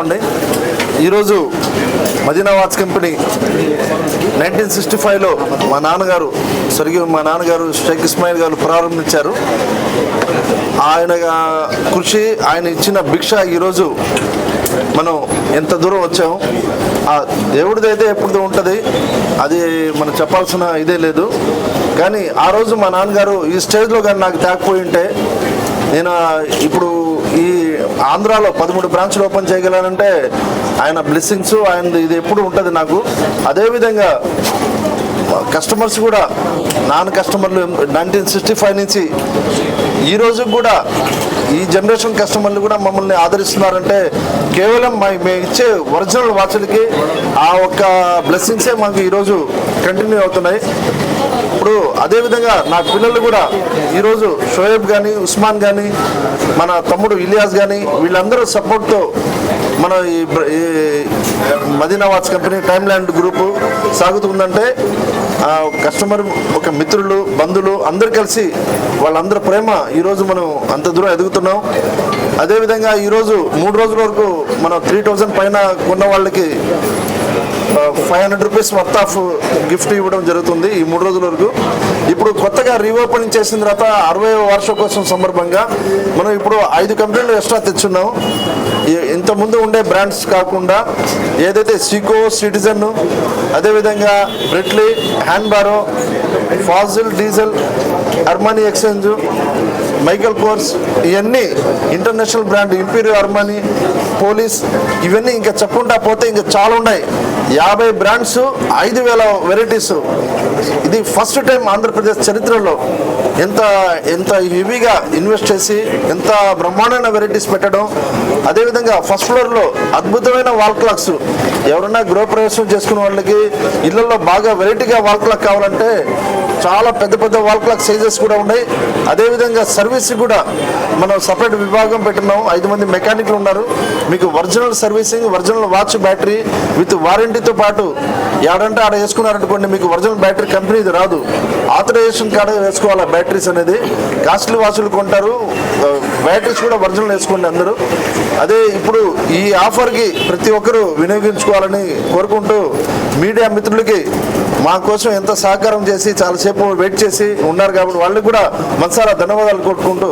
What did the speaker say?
అండి ఈరోజు Madina watch company nineteen sixty ఫైవ్లో మా నాన్నగారు స్వర్గీయ మా నాన్నగారు షేక్ ఇస్మాయిల్ గారు ప్రారంభించారు. ఆయన కృషి ఆయన ఇచ్చిన భిక్ష ఈరోజు మనం ఎంత దూరం వచ్చాము ఆ దేవుడిది అయితే ఎప్పుడు ఉంటుంది. అది మనం చెప్పాల్సిన ఇదే లేదు. కానీ ఆ రోజు మా నాన్నగారు ఈ స్టేజ్లో కానీ నాకు తేకపోయి ఉంటే నేను ఇప్పుడు ఈ ఆంధ్రాలో పదమూడు బ్రాంచ్లు ఓపెన్ చేయగలనంటే ఆయన బ్లెస్సింగ్స్ ఆయన ఇది ఎప్పుడు ఉంటుంది నాకు. అదేవిధంగా కస్టమర్స్ కూడా నాన్ కస్టమర్లు నైన్టీన్ సిక్స్టీ ఫైవ్ నుంచి ఈ రోజు కూడా ఈ జనరేషన్ కస్టమర్లు కూడా మమ్మల్ని ఆదరిస్తున్నారంటే కేవలం మేము ఇచ్చే ఒరిజినల్ వాచ్లకి ఆ ఒక్క బ్లెస్సింగ్సే మాకు ఈరోజు కంటిన్యూ అవుతున్నాయి. ఇప్పుడు అదేవిధంగా నా పిల్లలు కూడా ఈరోజు షోయబ్ కానీ ఉస్మాన్ కానీ మన తమ్ముడు ఇలియాస్ కానీ వీళ్ళందరూ సపోర్ట్తో మన ఈ Madina watch company time land group సాగుతుందంటే customer ఒక మిత్రులు బంధువులు అందరు కలిసి వాళ్ళందరి ప్రేమ ఈరోజు మనం అంత దూరం ఎదుగుతున్నాం. అదేవిధంగా ఈరోజు మూడు రోజుల వరకు మనం త్రీ థౌజండ్ పైన కొన్న వాళ్ళకి five hundred rupees worth of gift ఇవ్వడం జరుగుతుంది ఈ మూడు రోజుల వరకు. ఇప్పుడు కొత్తగా రీఓపెనింగ్ చేసిన తర్వాత అరవై వార్షికోత్సవం సందర్భంగా మనం ఇప్పుడు ఐదు కంపెనీలు ఎక్స్ట్రా తెచ్చున్నాం. ఇంతకుముందు ఉండే బ్రాండ్స్ కాకుండా ఏదైతే సికో సిటిజన్ అదేవిధంగా Breitling hand barrow Fossil Diesel Armani Exchange Michael Kors ఇవన్నీ international brand Emporio Armani Police ఇవన్నీ ఇంకా చెప్పుకుంటా పోతే ఇంకా చాలా ఉన్నాయి. యాభై బ్రాండ్స్ ఐదు వేల వెరైటీస్. ఇది ఫస్ట్ టైం ఆంధ్రప్రదేశ్ చరిత్రలో ఎంత ఎంత హెవీగా ఇన్వెస్ట్ చేసి ఎంత బ్రహ్మాండమైన వెరైటీస్ పెట్టడం. అదేవిధంగా ఫస్ట్ ఫ్లోర్లో అద్భుతమైన వాల్ క్లాక్స్. ఎవరైనా గృహప్రవేశం చేసుకున్న వాళ్ళకి ఇళ్ళలో బాగా వెరైటీగా వాల్ క్లాక్ కావాలంటే చాలా పెద్ద పెద్ద వాల్ క్లాక్ సైజెస్ కూడా ఉన్నాయి. అదేవిధంగా సర్వీస్ కూడా మనం సపరేట్ విభాగం పెట్టినాం. ఐదు మంది మెకానిక్లు ఉన్నారు. మీకు original servicing original watch battery with వారంటీతో పాటు ఏడంటే ఆడ వేసుకున్నారనుకోండి మీకు ఒరిజినల్ బ్యాటరీ కంపెనీది రాదు. ఆథరైజేషన్ కార్డు వేసుకోవాలి బ్యాటరీస్ అనేది? కాస్ట్లీ వాచ్లు కొంటారు బ్యాటరీస్ కూడా ఒరిజినల్ వేసుకోండి అందరూ. అదే ఇప్పుడు ఈ ఆఫర్కి ప్రతి ఒక్కరూ వినియోగించుకోవాలని కోరుకుంటూ మీడియా మిత్రులకి మా కోసం ఎంత సహకారం చేసి చాలాసేపు వెయిట్ చేసి ఉన్నారు కాబట్టి వాళ్ళకి కూడా మనసారా ధన్యవాదాలు కోరుకుంటూ